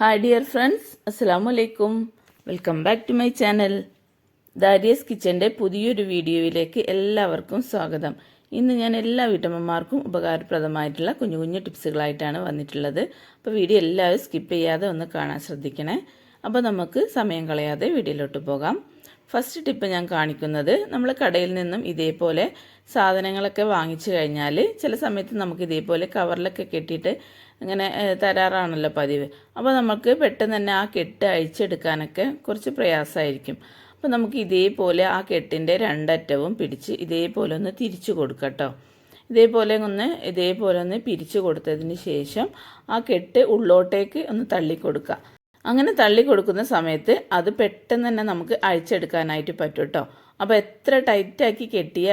Hi dear friends അസ്സാം വലൈക്കും welcome back to my channel Dariyas കിച്ചന്റെ പുതിയൊരു വീഡിയോയിലേക്ക് എല്ലാവർക്കും സ്വാഗതം. ഇന്ന് ഞാൻ എല്ലാ വീട്ടമ്മമാർക്കും ഉപകാരപ്രദമായിട്ടുള്ള കുഞ്ഞു കുഞ്ഞു ടിപ്സുകളായിട്ടാണ് വന്നിട്ടുള്ളത്. അപ്പോൾ വീഡിയോ എല്ലാവരും സ്കിപ്പ് ചെയ്യാതെ ഒന്ന് കാണാൻ ശ്രദ്ധിക്കണേ. അപ്പോൾ നമുക്ക് സമയം കളയാതെ വീഡിയോയിലോട്ട് പോകാം. ഫസ്റ്റ് ടിപ്പ് ഞാൻ കാണിക്കുന്നത് നമ്മൾ കടയിൽ നിന്നും ഇതേപോലെ സാധനങ്ങളൊക്കെ വാങ്ങിച്ചു കഴിഞ്ഞാൽ ചില സമയത്ത് നമുക്ക് ഇതേപോലെ കവറിലൊക്കെ കെട്ടിയിട്ട് അങ്ങനെ തരാറാണല്ലോ പതിവ്. അപ്പോൾ നമുക്ക് പെട്ടെന്ന് തന്നെ ആ കെട്ട് അഴിച്ചെടുക്കാനൊക്കെ കുറച്ച് പ്രയാസമായിരിക്കും. അപ്പോൾ നമുക്ക് ഇതേപോലെ ആ കെട്ടിന്റെ രണ്ടറ്റവും പിടിച്ച് ഇതേപോലെ ഒന്ന് തിരിച്ചു കൊടുക്കട്ടോ ഇതേപോലെ ഒന്ന് ഇതേപോലെ ഒന്ന് പിരിച്ചു കൊടുത്തതിന് ശേഷം ആ കെട്ട് ഉള്ളോട്ടേക്ക് ഒന്ന് തള്ളിക്കൊടുക്കുക അങ്ങനെ തള്ളി കൊടുക്കുന്ന സമയത്ത് അത് പെട്ടെന്ന് തന്നെ നമുക്ക് അഴിച്ചെടുക്കാനായിട്ട് പറ്റും കേട്ടോ അപ്പോൾ എത്ര ടൈറ്റാക്കി കെട്ടിയ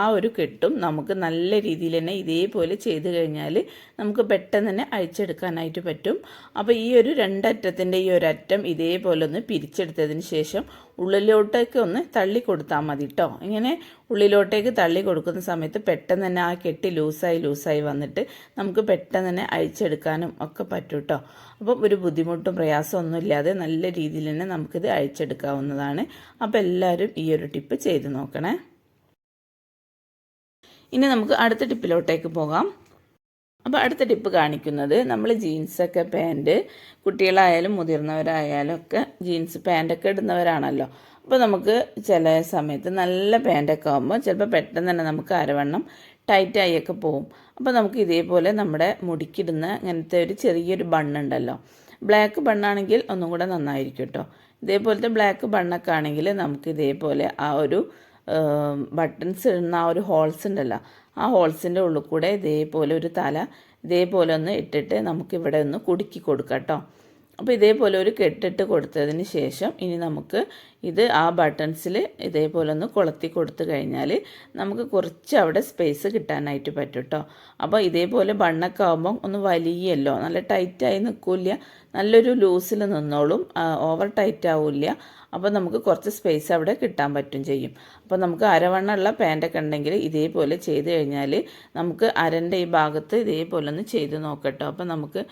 ആ ഒരു കെട്ടും നമുക്ക് നല്ല രീതിയിൽ തന്നെ ഇതേപോലെ ചെയ്ത് കഴിഞ്ഞാൽ നമുക്ക് പെട്ടെന്ന് തന്നെ അഴിച്ചെടുക്കാനായിട്ട് പറ്റും. അപ്പോൾ ഈ ഒരു രണ്ടറ്റത്തിന്റെ ഈ ഒരു അറ്റം ഇതേപോലെ ഒന്ന് പിരിച്ചെടുത്തതിന് ശേഷം ഉള്ളിലോട്ടേക്ക് ഒന്ന് തള്ളി കൊടുത്താൽ മതി കേട്ടോ ഇങ്ങനെ ഉള്ളിലോട്ടേക്ക് തള്ളി കൊടുക്കുന്ന സമയത്ത് പെട്ടെന്ന് തന്നെ ആ കെട്ടി ലൂസായി ലൂസായി വന്നിട്ട് നമുക്ക് പെട്ടെന്ന് തന്നെ അഴിച്ചെടുക്കാനും ഒക്കെ പറ്റും കേട്ടോ അപ്പം ഒരു ബുദ്ധിമുട്ടും പ്രയാസമൊന്നും ഇല്ലാതെ നല്ല രീതിയിൽ തന്നെ നമുക്കിത് അഴിച്ചെടുക്കാവുന്നതാണ്. അപ്പോൾ എല്ലാവരും ഈ ഒരു ചെയ്ത് നോക്കണേ. ഇനി നമുക്ക് അടുത്ത ടിപ്പിലോട്ടേക്ക് പോകാം. അപ്പോൾ അടുത്ത ടിപ്പ് കാണിക്കുന്നത് നമ്മൾ ജീൻസൊക്കെ പാന്റ് കുട്ടികളായാലും മുതിർന്നവരായാലും ഒക്കെ ജീൻസ് പാന്റൊക്കെ ഇടുന്നവരാണല്ലോ. അപ്പോൾ നമുക്ക് ചില സമയത്ത് നല്ല പാന്റൊക്കെ ആകുമ്പോൾ ചിലപ്പോൾ പെട്ടെന്ന് തന്നെ നമുക്ക് അരവണ്ണം ടൈറ്റായൊക്കെ പോകും അപ്പോൾ നമുക്ക് ഇതേപോലെ നമ്മുടെ മുടിക്കിടുന്ന ഇങ്ങനത്തെ ഒരു ചെറിയൊരു ബണ്ണുണ്ടല്ലോ. ബ്ലാക്ക് ബണ്ണാണെങ്കിൽ ഒന്നും കൂടെ നന്നായിരിക്കും കേട്ടോ ഇതേപോലത്തെ ബ്ലാക്ക് ബണ്ണൊക്കെ ആണെങ്കിൽ നമുക്ക് ഇതേപോലെ ആ ഒരു ബട്ടൺസ് ഇടുന്ന ആ ഒരു ഹോൾസ് ഉണ്ടല്ലോ ആ ഹോൾസിന്റെ ഉള്ളിൽ കൂടെ ഇതേപോലെ ഒരു തല ഇതേപോലെ ഒന്ന് ഇട്ടിട്ട് നമുക്കിവിടെ ഒന്ന് കുടുക്കി കൊടുക്കാം കേട്ടോ അപ്പോൾ ഇതേപോലെ ഒരു കെട്ടിട്ട് കൊടുത്തതിന് ശേഷം ഇനി നമുക്ക് ഇത് ആ ബട്ടൺസിൽ ഇതേപോലെ ഒന്ന് കൊളുത്തി കൊടുത്തു കഴിഞ്ഞാൽ നമുക്ക് കുറച്ച് അവിടെ സ്പേസ് കിട്ടാനായിട്ട് പറ്റും കേട്ടോ അപ്പോൾ ഇതേപോലെ ബണ്ണൊക്കെ ആകുമ്പം ഒന്ന് വലിയല്ലോ. നല്ല ടൈറ്റായി നിൽക്കില്ല നല്ലൊരു ലൂസിൽ നിന്നോളും. ഓവർ ടൈറ്റ് ആവില്ല. അപ്പോൾ നമുക്ക് കുറച്ച് സ്പേസ് അവിടെ കിട്ടാൻ പറ്റും ചെയ്യും. അപ്പോൾ നമുക്ക് അരവണ്ണമുള്ള പാന്റൊക്കെ ഉണ്ടെങ്കിൽ ഇതേപോലെ ചെയ്ത് കഴിഞ്ഞാൽ നമുക്ക് അരന്റെ ഈ ഭാഗത്ത് ഇതേപോലെ ഒന്ന് ചെയ്ത് നോക്കട്ടോ. അപ്പോൾ നമുക്ക്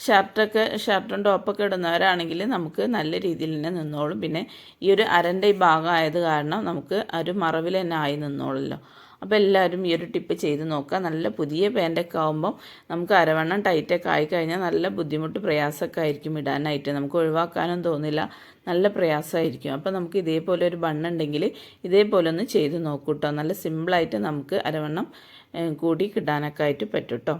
ഷർട്ടൊക്കെ ഷർട്ടും ടോപ്പൊക്കെ ഇടുന്നവരാണെങ്കിൽ നമുക്ക് നല്ല രീതിയിൽ തന്നെ നിന്നോളും. പിന്നെ ഈ ഒരു അരന്റെ ഈ ഭാഗം ആയത് കാരണം നമുക്ക് ഒരു മറവിൽ തന്നെ ആയി നിന്നോളല്ലോ. അപ്പോൾ എല്ലാവരും ഈ ഒരു ടിപ്പ് ചെയ്ത് നോക്കുക. നല്ല പുതിയ പാന്റൊക്കെ ആകുമ്പം നമുക്ക് അരവണ്ണം ടൈറ്റൊക്കെ ആയിക്കഴിഞ്ഞാൽ നല്ല ബുദ്ധിമുട്ട് പ്രയാസമൊക്കെ ആയിരിക്കും ഇടാനായിട്ട്. നമുക്ക് ഒഴിവാക്കാനും തോന്നില്ല. നല്ല പ്രയാസമായിരിക്കും. അപ്പോൾ നമുക്ക് ഇതേപോലെ ഒരു ബണ്ണുണ്ടെങ്കിൽ ഇതേപോലെ ഒന്ന് ചെയ്ത് നോക്കൂട്ടോ നല്ല സിമ്പിളായിട്ട് നമുക്ക് അരവണ്ണം കൂടി കിട്ടാനൊക്കെ ആയിട്ട് പറ്റും കേട്ടോ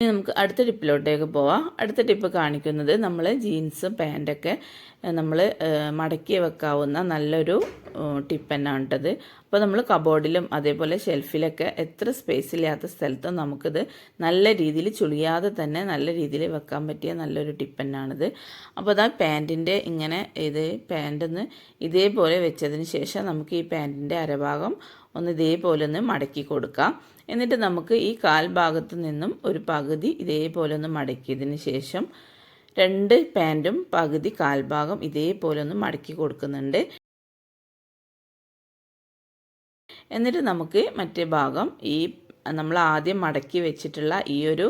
ഇനി നമുക്ക് അടുത്ത ടിപ്പിലോട്ടേക്ക് പോവാം. അടുത്ത ടിപ്പ് കാണിക്കുന്നത് നമ്മൾ ജീൻസ് പാന്റൊക്കെ നമ്മൾ മടക്കി വെക്കാവുന്ന നല്ലൊരു ടിപ്പ് തന്നെയാണ് കേട്ടത് അപ്പോൾ നമ്മൾ കബോർഡിലും അതേപോലെ ഷെൽഫിലൊക്കെ എത്ര സ്പേസ് ഇല്ലാത്ത സ്ഥലത്തും നമുക്കിത് നല്ല രീതിയിൽ ചുളിയാതെ തന്നെ നല്ല രീതിയിൽ വെക്കാൻ പറ്റിയ നല്ലൊരു ടിപ്പ് തന്നെയാണിത് അപ്പോൾ അതാ പാന്റിന്റെ ഇങ്ങനെ ഇത് പാന്റൊന്ന് ഇതേപോലെ വെച്ചതിന് ശേഷം നമുക്ക് ഈ പാന്റിന്റെ അരഭാഗം ഒന്ന് ഇതേപോലെ ഒന്ന് മടക്കി കൊടുക്കാം. എന്നിട്ട് നമുക്ക് ഈ കാൽ ഭാഗത്ത് നിന്നും ഒരു പകുതി ഇതേപോലെ ഒന്ന് മടക്കിയതിന് ശേഷം രണ്ട് പാന്റും പകുതി കാൽഭാഗം ഇതേപോലെ ഒന്ന് മടക്കി കൊടുക്കുന്നുണ്ട്. എന്നിട്ട് നമുക്ക് മറ്റേ ഭാഗം ഈ നമ്മൾ ആദ്യം മടക്കി വെച്ചിട്ടുള്ള ഈ ഒരു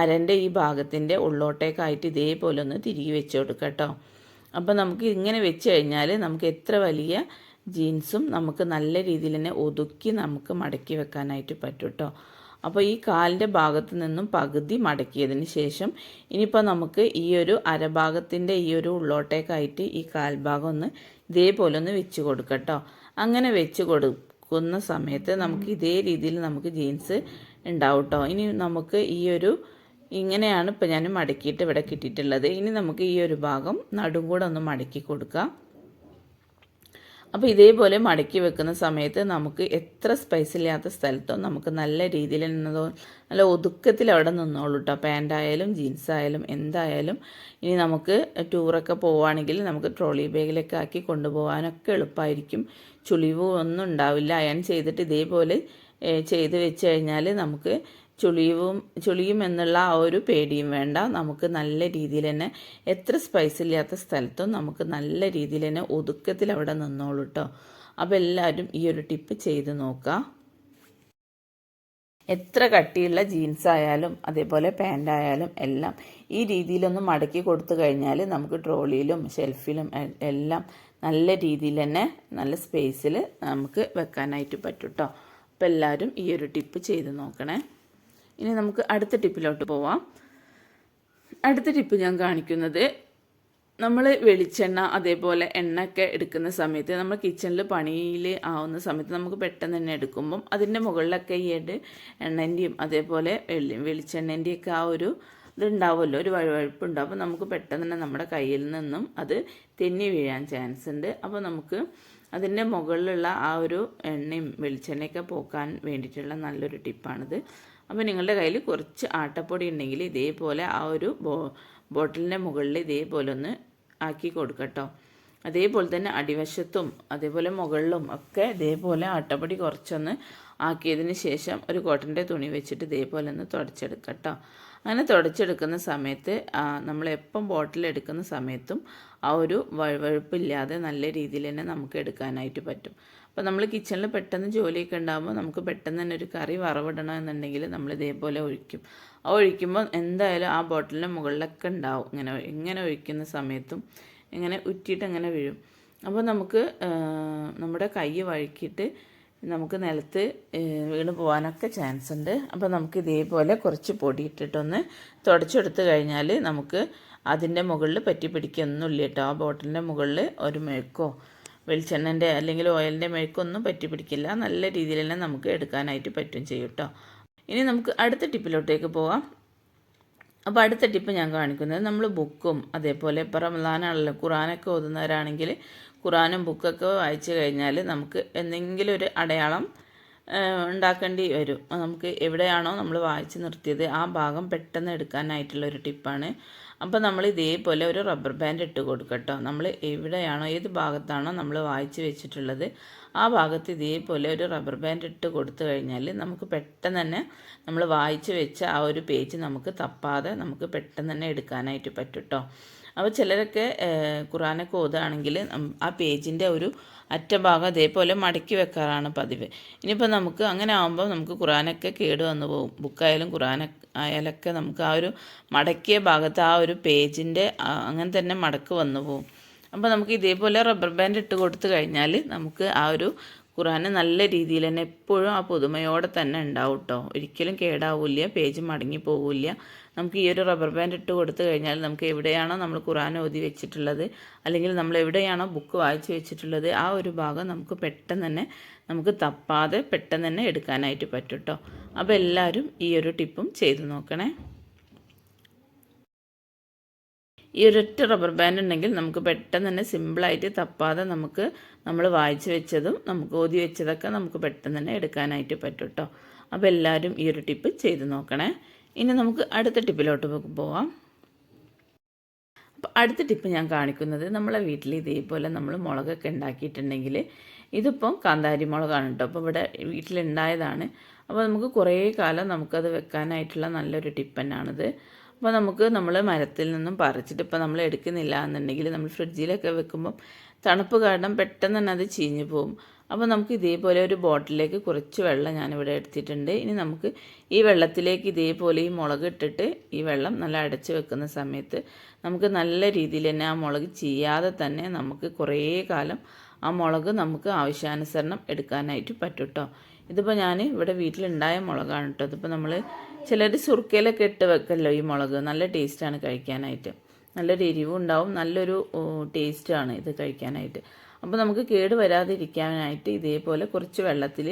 അരന്റെ ഈ ഭാഗത്തിന്റെ ഉള്ളോട്ടേക്കായിട്ട് ഇതേപോലെ ഒന്ന് തിരികെ വെച്ച് കൊടുക്കാം കേട്ടോ. അപ്പോൾ നമുക്ക് ഇങ്ങനെ വെച്ച് കഴിഞ്ഞാൽ നമുക്ക് എത്ര വലിയ ജീൻസും നമുക്ക് നല്ല രീതിയിൽ തന്നെ ഒതുക്കി നമുക്ക് മടക്കി വെക്കാനായിട്ട് പറ്റും കേട്ടോ അപ്പോൾ ഈ കാലിന്റെ ഭാഗത്ത് നിന്നും പകുതി മടക്കിയതിന് ശേഷം ഇനിയിപ്പോൾ നമുക്ക് ഈ ഒരു അരഭാഗത്തിന്റെ ഈ ഒരു ഉള്ളോട്ടേക്കായിട്ട് ഈ കാൽഭാഗം ഒന്ന് ഇതേപോലെ ഒന്ന് വെച്ച് കൊടുക്കട്ടോ അങ്ങനെ വെച്ച് കൊടുക്കുന്ന സമയത്ത് നമുക്ക് ഇതേ രീതിയിൽ നമുക്ക് ജീൻസ് ഉണ്ടാവും കേട്ടോ ഇനി നമുക്ക് ഈ ഒരു ഇങ്ങനെയാണ് ഇപ്പോൾ ഞാൻ മടക്കിയിട്ട് ഇവിടെ കിട്ടിയിട്ടുള്ളത്. ഇനി നമുക്ക് ഈ ഒരു ഭാഗം നടും ഒന്ന് മടക്കി കൊടുക്കാം. അപ്പോൾ ഇതേപോലെ മടക്കി വെക്കുന്ന സമയത്ത് നമുക്ക് എത്ര സ്പൈസ് ഇല്ലാത്ത സ്ഥലത്തും നമുക്ക് നല്ല രീതിയിൽ നിന്നതോ നല്ല ഒതുക്കത്തിൽ അവിടെ നിന്നോളൂ കേട്ടോ പാന്റായാലും ജീൻസ് ആയാലും എന്തായാലും ഇനി നമുക്ക് ടൂറൊക്കെ പോവുകയാണെങ്കിൽ നമുക്ക് ട്രോളി ബാഗിലൊക്കെ ആക്കി കൊണ്ടുപോകാനൊക്കെ എളുപ്പമായിരിക്കും ചുളിവ് ഒന്നും ഉണ്ടാവില്ല. അയൺ ചെയ്തിട്ട് ഇതേപോലെ ചെയ്ത് വെച്ച് കഴിഞ്ഞാൽ നമുക്ക് ചുളിയും ചുളിയും എന്നുള്ള ആ ഒരു പേടിയും വേണ്ട. നമുക്ക് നല്ല രീതിയിൽ തന്നെ എത്ര സ്പൈസ് ഇല്ലാത്ത സ്ഥലത്തും നമുക്ക് നല്ല രീതിയിൽ തന്നെ ഒതുക്കത്തിൽ അവിടെ നിന്നോളൂ കേട്ടോ അപ്പോൾ എല്ലാവരും ഈ ഒരു ടിപ്പ് ചെയ്ത് നോക്കുക എത്ര കട്ടിയുള്ള ജീൻസ് ആയാലും അതേപോലെ പാന്റ് ആയാലും എല്ലാം ഈ രീതിയിലൊന്ന് മടക്കി കൊടുത്തു കഴിഞ്ഞാൽ നമുക്ക് ട്രോളിയിലും ഷെൽഫിലും എല്ലാം നല്ല രീതിയിൽ തന്നെ നല്ല സ്പേസിൽ നമുക്ക് വെക്കാനായിട്ട് പറ്റും കേട്ടോ അപ്പോൾ എല്ലാവരും ഈ ഒരു ടിപ്പ് ചെയ്ത് നോക്കണേ. ഇനി നമുക്ക് അടുത്ത ടിപ്പിലോട്ട് പോവാം. അടുത്ത ടിപ്പ് ഞാൻ കാണിക്കുന്നത് നമ്മൾ വെളിച്ചെണ്ണ അതേപോലെ എണ്ണയൊക്കെ എടുക്കുന്ന സമയത്ത് നമ്മൾ കിച്ചണിൽ പണിയിൽ ആവുന്ന സമയത്ത് നമുക്ക് പെട്ടെന്ന് തന്നെ എടുക്കുമ്പം അതിന്റെ മുകളിലൊക്കെ ഈ എണ്ണന്റെയും അതേപോലെ വെളി വെളിച്ചെണ്ണന്റെയൊക്കെ ആ ഒരു ഇതുണ്ടാവുമല്ലോ ഒരു വഴുവഴുപ്പുണ്ടാവും. അപ്പോൾ നമുക്ക് പെട്ടെന്ന് തന്നെ നമ്മുടെ കയ്യിൽ നിന്നും അത് തെന്നി വീഴാൻ ചാൻസ് ഉണ്ട്. അപ്പോൾ നമുക്ക് അതിന്റെ മുകളിലുള്ള ആ ഒരു എണ്ണയും വെളിച്ചെണ്ണയൊക്കെ പോക്കാൻ വേണ്ടിയിട്ടുള്ള നല്ലൊരു ടിപ്പാണിത്. അപ്പോൾ നിങ്ങളുടെ കയ്യിൽ കുറച്ച് ആട്ടപ്പൊടി ഉണ്ടെങ്കിൽ ഇതേപോലെ ആ ഒരു ബോ ബോട്ടിലിന്റെ മുകളിൽ ഇതേപോലെ ഒന്ന് ആക്കി കൊടുക്കട്ടോ. അതേപോലെ തന്നെ അടിവശത്തും അതേപോലെ മുകളിലും ഒക്കെ ഇതേപോലെ ആട്ടപ്പൊടി കുറച്ചൊന്ന് ആക്കിയതിന് ശേഷം ഒരു കോട്ടന്റെ തുണി വെച്ചിട്ട് ഇതേപോലെ ഒന്ന് തുടച്ചെടുക്കട്ടോ. അങ്ങനെ തുടച്ചെടുക്കുന്ന സമയത്ത് നമ്മൾ എപ്പം ബോട്ടിൽ എടുക്കുന്ന സമയത്തും ആ ഒരു വഴുവഴുപ്പില്ലാതെ നല്ല രീതിയിൽ തന്നെ നമുക്ക് എടുക്കാനായിട്ട് പറ്റും. അപ്പോൾ നമ്മൾ കിച്ചണിൽ പെട്ടെന്ന് ജോലിയൊക്കെ ഉണ്ടാകുമ്പോൾ നമുക്ക് പെട്ടെന്ന് തന്നെ ഒരു കറി വറവിടണം എന്നുണ്ടെങ്കിൽ നമ്മൾ ഇതേപോലെ ഒഴിക്കും. ആ ഒഴിക്കുമ്പോൾ എന്തായാലും ആ ബോട്ടിലിന്റെ മുകളിലൊക്കെ ഉണ്ടാവും. ഇങ്ങനെ ഇങ്ങനെ ഒഴിക്കുന്ന സമയത്തും ഇങ്ങനെ ഉറ്റിയിട്ട് അങ്ങനെ വീഴും. അപ്പോൾ നമുക്ക് നമ്മുടെ കൈ വഴുക്കിയിട്ട് നമുക്ക് നിലത്ത് വീണ് പോകാനൊക്കെ ചാൻസ് ഉണ്ട്. അപ്പോൾ നമുക്ക് ഇതേപോലെ കുറച്ച് പൊടി ഇട്ടിട്ടൊന്ന് തുടച്ചെടുത്ത് കഴിഞ്ഞാൽ നമുക്ക് അതിന്റെ മുകളിൽ പറ്റി പിടിക്കൊന്നുമില്ല കേട്ടോ. ആ ബോട്ടിലിന്റെ മുകളിൽ ഒരു മെഴുക്കോ വെളിച്ചെണ്ണന്റെ അല്ലെങ്കിൽ ഓയിലിന്റെ മെഴുക്കൊന്നും പറ്റി പിടിക്കില്ല. നല്ല രീതിയിൽ തന്നെ നമുക്ക് എടുക്കാനായിട്ട് പറ്റും ചെയ്യും കേട്ടോ. ഇനി നമുക്ക് അടുത്ത ടിപ്പിലോട്ടേക്ക് പോവാം. അപ്പോൾ അടുത്ത ടിപ്പ് ഞാൻ കാണിക്കുന്നത് നമ്മൾ ബുക്കും അതേപോലെ ഇപ്പോൾ റമദാനാണല്ലോ ഖുറാനൊക്കെ ഓതുന്നവരാണെങ്കിൽ ഖുറാനും ബുക്കൊക്കെ വായിച്ചു കഴിഞ്ഞാൽ നമുക്ക് എന്തെങ്കിലും ഒരു അടയാളം ഉണ്ടാക്കേണ്ടി വരും. നമുക്ക് എവിടെയാണോ നമ്മൾ വായിച്ച് നിർത്തിയത് ആ ഭാഗം പെട്ടെന്ന് എടുക്കാനായിട്ടുള്ള ഒരു ടിപ്പാണ്. അപ്പോൾ നമ്മൾ ഇതേപോലെ ഒരു റബ്ബർ ബാൻഡ് ഇട്ട് കൊടുക്കട്ടോ. നമ്മൾ എവിടെയാണോ ഏത് ഭാഗത്താണോ നമ്മൾ വായിച്ച് വെച്ചിട്ടുള്ളത് ആ ഭാഗത്ത് ഇതേപോലെ ഒരു റബ്ബർ ബാൻഡ് ഇട്ട് കൊടുത്തു കഴിഞ്ഞാൽ നമുക്ക് പെട്ടെന്ന് തന്നെ നമ്മൾ വായിച്ച് വെച്ച ആ ഒരു പേജ് നമുക്ക് തപ്പാതെ നമുക്ക് പെട്ടെന്ന് തന്നെ എടുക്കാനായിട്ട് പറ്റും കേട്ടോ അപ്പോൾ ചിലരൊക്കെ ഖുറാനൊക്കെ ഓതാണെങ്കിൽ ആ പേജിന്റെ ഒരു അറ്റഭാഗം അതേപോലെ മടക്കി വെക്കാറാണ് പതിവ്. ഇനിയിപ്പോൾ നമുക്ക് അങ്ങനെ ആകുമ്പോൾ നമുക്ക് ഖുറാനൊക്കെ കേട് വന്നു പോകും. ബുക്കായാലും ഖുറാന ആയാലൊക്കെ നമുക്ക് ആ ഒരു മടക്കിയ ഭാഗത്ത് ആ ഒരു പേജിന്റെ അങ്ങനെ തന്നെ മടക്ക് വന്നു പോകും. അപ്പോൾ നമുക്ക് ഇതേപോലെ റബ്ബർ ബാൻഡ് ഇട്ട് കൊടുത്തു കഴിഞ്ഞാൽ നമുക്ക് ആ ഒരു ഖുറാന് നല്ല രീതിയിൽ തന്നെ എപ്പോഴും ആ പുതുമയോടെ തന്നെ ഉണ്ടാവും കേട്ടോ ഒരിക്കലും കേടാവില്ല പേജ് മടങ്ങി പോവില്ല. നമുക്ക് ഈ ഒരു റബ്ബർ ബാൻഡ് ഇട്ട് കൊടുത്തു കഴിഞ്ഞാൽ നമുക്ക് എവിടെയാണോ നമ്മൾ ഖുറാൻ ഓതി വെച്ചിട്ടുള്ളത് അല്ലെങ്കിൽ നമ്മൾ എവിടെയാണോ ബുക്ക് വായിച്ച് വെച്ചിട്ടുള്ളത് ആ ഒരു ഭാഗം നമുക്ക് പെട്ടെന്ന് തന്നെ നമുക്ക് തപ്പാതെ പെട്ടെന്ന് തന്നെ എടുക്കാനായിട്ട് പറ്റും കേട്ടോ അപ്പോൾ എല്ലാവരും ഈ ഒരു ടിപ്പും ചെയ്തു നോക്കണേ. ഈ ഒരൊറ്റ റബ്ബർ ബാൻഡ് ഉണ്ടെങ്കിൽ നമുക്ക് പെട്ടെന്ന് തന്നെ സിമ്പിളായിട്ട് തപ്പാതെ നമുക്ക് നമ്മൾ വായിച്ച് വെച്ചതും നമുക്ക് ഓതി വെച്ചതൊക്കെ നമുക്ക് പെട്ടെന്ന് തന്നെ എടുക്കാനായിട്ട് പറ്റും കേട്ടോ അപ്പോൾ എല്ലാവരും ഈ ഒരു ടിപ്പ് ചെയ്ത് നോക്കണേ. ഇനി നമുക്ക് അടുത്ത ടിപ്പിലോട്ട് പോവാം. അപ്പോൾ അടുത്ത ടിപ്പ് ഞാൻ കാണിക്കുന്നത് നമ്മളെ വീട്ടിൽ ഇതേപോലെ നമ്മൾ മുളകൊക്കെ ഉണ്ടാക്കിയിട്ടുണ്ടെങ്കിൽ ഇതിപ്പം കാന്താരി മുളകാണ് കേട്ടോ അപ്പോൾ ഇവിടെ വീട്ടിലുണ്ടായതാണ്. അപ്പോൾ നമുക്ക് കുറേ കാലം നമുക്കത് വെക്കാനായിട്ടുള്ള നല്ലൊരു ടിപ്പ് തന്നെയാണിത്. അപ്പോൾ നമുക്ക് നമ്മൾ മരത്തിൽ നിന്നും പറിച്ചിട്ട് ഇപ്പോൾ നമ്മൾ എടുക്കുന്നില്ല എന്നുണ്ടെങ്കിൽ നമ്മൾ ഫ്രിഡ്ജിലൊക്കെ വെക്കുമ്പം തണുപ്പ് കാരണം പെട്ടെന്ന് തന്നെ അത് ചീഞ്ഞു പോകും. അപ്പോൾ നമുക്ക് ഇതേപോലെ ഒരു ബോട്ടിലേക്ക് കുറച്ച് വെള്ളം ഞാനിവിടെ എടുത്തിട്ടുണ്ട്. ഇനി നമുക്ക് ഈ വെള്ളത്തിലേക്ക് ഇതേപോലെ ഈ മുളക് ഇട്ടിട്ട് ഈ വെള്ളം നല്ല അടച്ച് വെക്കുന്ന സമയത്ത് നമുക്ക് നല്ല രീതിയിൽ തന്നെ ആ മുളക് ചെയ്യാതെ തന്നെ നമുക്ക് കുറേ കാലം ആ മുളക് നമുക്ക് ആവശ്യാനുസരണം എടുക്കാനായിട്ട് പറ്റും കേട്ടോ ഇതിപ്പോൾ ഞാൻ ഇവിടെ വീട്ടിലുണ്ടായ മുളകാണ് കേട്ടോ ഇതിപ്പോൾ നമ്മൾ ചിലർ സുർക്കയിലൊക്കെ ഇട്ട് വെക്കല്ലോ ഈ മുളക്. നല്ല ടേസ്റ്റാണ് കഴിക്കാനായിട്ട്. നല്ലൊരു എരിവും ഉണ്ടാവും നല്ലൊരു ടേസ്റ്റാണ് ഇത് കഴിക്കാനായിട്ട്. അപ്പോൾ നമുക്ക് കേട് വരാതിരിക്കാനായിട്ട് ഇതേപോലെ കുറച്ച് വെള്ളത്തിൽ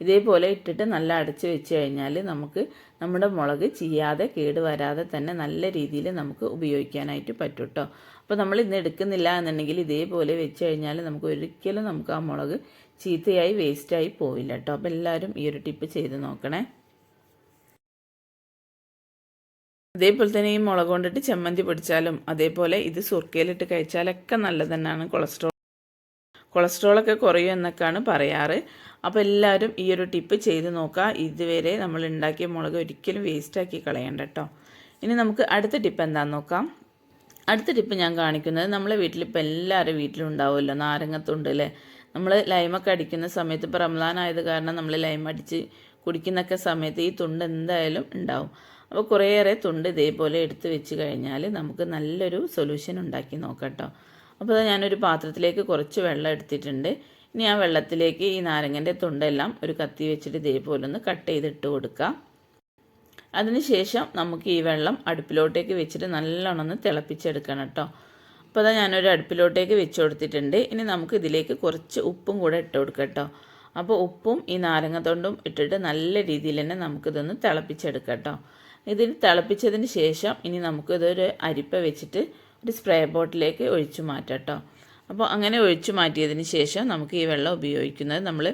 ഇതേപോലെ ഇട്ടിട്ട് നല്ല അടച്ച് വെച്ച് കഴിഞ്ഞാൽ നമുക്ക് നമ്മുടെ മുളക് ചീയാതെ കേട് വരാതെ തന്നെ നല്ല രീതിയിൽ നമുക്ക് ഉപയോഗിക്കാനായിട്ട് പറ്റും കേട്ടോ അപ്പോൾ നമ്മൾ ഇന്ന് എടുക്കുന്നില്ല എന്നുണ്ടെങ്കിൽ ഇതേപോലെ വെച്ച് കഴിഞ്ഞാൽ നമുക്ക് ഒരിക്കലും നമുക്ക് ആ മുളക് ചീത്തയായി വേസ്റ്റായി പോവില്ല കേട്ടോ അപ്പോൾ എല്ലാവരും ഈ ഒരു ടിപ്പ് ചെയ്ത് നോക്കണേ. അതേപോലെ തന്നെ ഈ മുളക് കൊണ്ടിട്ട് ചമ്മന്തി പൊടിച്ചാലും അതേപോലെ ഇത് സുർക്കയിലിട്ട് കഴിച്ചാലൊക്കെ നല്ലത് തന്നെയാണ് കൊളസ്ട്രോൾ. കൊളസ്ട്രോളൊക്കെ കുറയും എന്നൊക്കെയാണ് പറയാറ്. അപ്പോൾ എല്ലാവരും ഈ ഒരു ടിപ്പ് ചെയ്ത് നോക്കുക ഇതുവരെ നമ്മൾ ഉണ്ടാക്കിയ മുളക് ഒരിക്കലും വേസ്റ്റാക്കി കളയണ്ട കേട്ടോ ഇനി നമുക്ക് അടുത്ത ടിപ്പ് എന്താണെന്ന് നോക്കാം. അടുത്ത ടിപ്പ് ഞാൻ കാണിക്കുന്നത് നമ്മളെ വീട്ടിൽ ഇപ്പോൾ എല്ലാവരും വീട്ടിലും ഉണ്ടാവുമല്ലോ നാരങ്ങത്തുണ്ട് അല്ലേ നമ്മൾ ലൈമൊക്കെ അടിക്കുന്ന സമയത്ത് ഇപ്പോൾ റംലാൻ ആയത് കാരണം നമ്മൾ ലൈം അടിച്ച് കുടിക്കുന്നൊക്കെ സമയത്ത് ഈ തുണ്ട് എന്തായാലും ഉണ്ടാവും. അപ്പോൾ കുറേയേറെ തുണ്ട് ഇതേപോലെ എടുത്ത് വെച്ച് കഴിഞ്ഞാൽ നമുക്ക് നല്ലൊരു സൊല്യൂഷൻ ഉണ്ടാക്കി നോക്കാം കേട്ടോ അപ്പോൾ ഞാനൊരു പാത്രത്തിലേക്ക് കുറച്ച് വെള്ളം എടുത്തിട്ടുണ്ട്. ഇനി ആ വെള്ളത്തിലേക്ക് ഈ നാരങ്ങന്റെ തുണ്ടെല്ലാം ഒരു കത്തി വെച്ചിട്ട് ഇതേപോലെ ഒന്ന് കട്ട് ചെയ്തിട്ട് കൊടുക്കാം. അതിനുശേഷം നമുക്ക് ഈ വെള്ളം അടുപ്പിലോട്ടേക്ക് വെച്ചിട്ട് നല്ലോണം ഒന്ന് തിളപ്പിച്ചെടുക്കണം കേട്ടോ അപ്പോൾ അതാ ഞാനൊരു അടുപ്പിലോട്ടേക്ക് വെച്ച് കൊടുത്തിട്ടുണ്ട്. ഇനി നമുക്ക് ഇതിലേക്ക് കുറച്ച് ഉപ്പും കൂടെ ഇട്ട് കൊടുക്കാം കേട്ടോ അപ്പോൾ ഉപ്പും ഈ നാരങ്ങത്തൊണ്ടും ഇട്ടിട്ട് നല്ല രീതിയിൽ തന്നെ നമുക്കിതൊന്ന് തിളപ്പിച്ചെടുക്കാം കേട്ടോ ഇതിന് തിളപ്പിച്ചതിന് ശേഷം ഇനി നമുക്കിതൊരു അരിപ്പ വെച്ചിട്ട് ഒരു സ്പ്രേ ബോട്ടിലേക്ക് ഒഴിച്ചു മാറ്റാം കേട്ടോ അപ്പോൾ അങ്ങനെ ഒഴിച്ചു മാറ്റിയതിന് ശേഷം നമുക്ക് ഈ വെള്ളം ഉപയോഗിക്കുന്നത് നമ്മൾ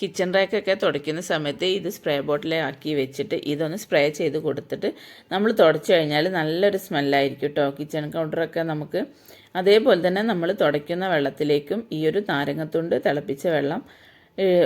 കിച്ചൺ റാക്കൊക്കെ തുടയ്ക്കുന്ന സമയത്ത് ഇത് സ്പ്രേ ബോട്ടിലാക്കി വെച്ചിട്ട് ഇതൊന്ന് സ്പ്രേ ചെയ്ത് കൊടുത്തിട്ട് നമ്മൾ തുടച്ചു കഴിഞ്ഞാൽ നല്ലൊരു സ്മെല്ലായിരിക്കും കേട്ടോ കിച്ചൺ കൗണ്ടറൊക്കെ നമുക്ക് അതേപോലെ തന്നെ നമ്മൾ തുടയ്ക്കുന്ന വെള്ളത്തിലേക്കും ഈ ഒരു നാരങ്ങത്തുണ്ട് തിളപ്പിച്ച വെള്ളം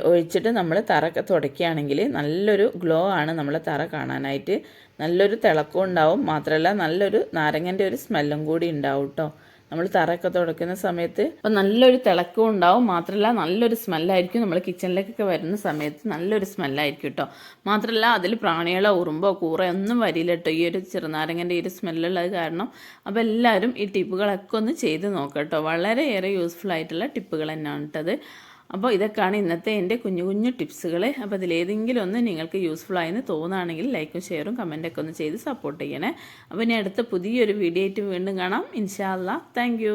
ഒഴിച്ചിട്ട് നമ്മൾ തറ തുടയ്ക്കുകയാണെങ്കിൽ നല്ലൊരു ഗ്ലോ ആണ് നമ്മൾ തറ കാണാനായിട്ട്. നല്ലൊരു തിളക്കവും ഉണ്ടാവും. മാത്രമല്ല നല്ലൊരു നാരങ്ങന്റെ ഒരു സ്മെല്ലും കൂടി ഉണ്ടാവും കേട്ടോ നമ്മൾ തറയൊക്കെ തുടയ്ക്കുന്ന സമയത്ത് അപ്പം നല്ലൊരു തിളക്കവും ഉണ്ടാവും. മാത്രമല്ല നല്ലൊരു സ്മെല്ലായിരിക്കും നമ്മൾ കിച്ചണിലേക്കൊക്കെ വരുന്ന സമയത്ത് നല്ലൊരു സ്മെല്ലായിരിക്കും കേട്ടോ മാത്രമല്ല അതിൽ പ്രാണികളോ ഉറുമ്പോ കൂറ ഒന്നും വരില്ല കേട്ടോ ഈ ഒരു ചെറുനാരങ്ങന്റെ ഈ ഒരു സ്മെല്ലുള്ളത് കാരണം അപ്പോൾ എല്ലാവരും ഈ ടിപ്പുകളൊക്കെ ഒന്ന് ചെയ്ത് നോക്കാം കേട്ടോ വളരെയേറെ യൂസ്ഫുൾ ആയിട്ടുള്ള ടിപ്പുകൾ തന്നെയാണ് കേട്ടത് അപ്പോൾ ഇതൊക്കെയാണ് ഇന്നത്തെ എന്റെ കുഞ്ഞു കുഞ്ഞു ടിപ്സുകൾ. അപ്പോൾ ഇതിലേതെങ്കിലും ഒന്ന് നിങ്ങൾക്ക് യൂസ്ഫുൾ ആയെന്ന് തോന്നുകയാണെങ്കിൽ ലൈക്കും ഷെയറും കമന്റൊക്കെ ഒന്ന് ചെയ്ത് സപ്പോർട്ട് ചെയ്യണേ. അപ്പോൾ ഇനി അടുത്ത പുതിയൊരു വീഡിയോ ആയിട്ട് വീണ്ടും കാണാം. ഇൻഷാല്ല താങ്ക്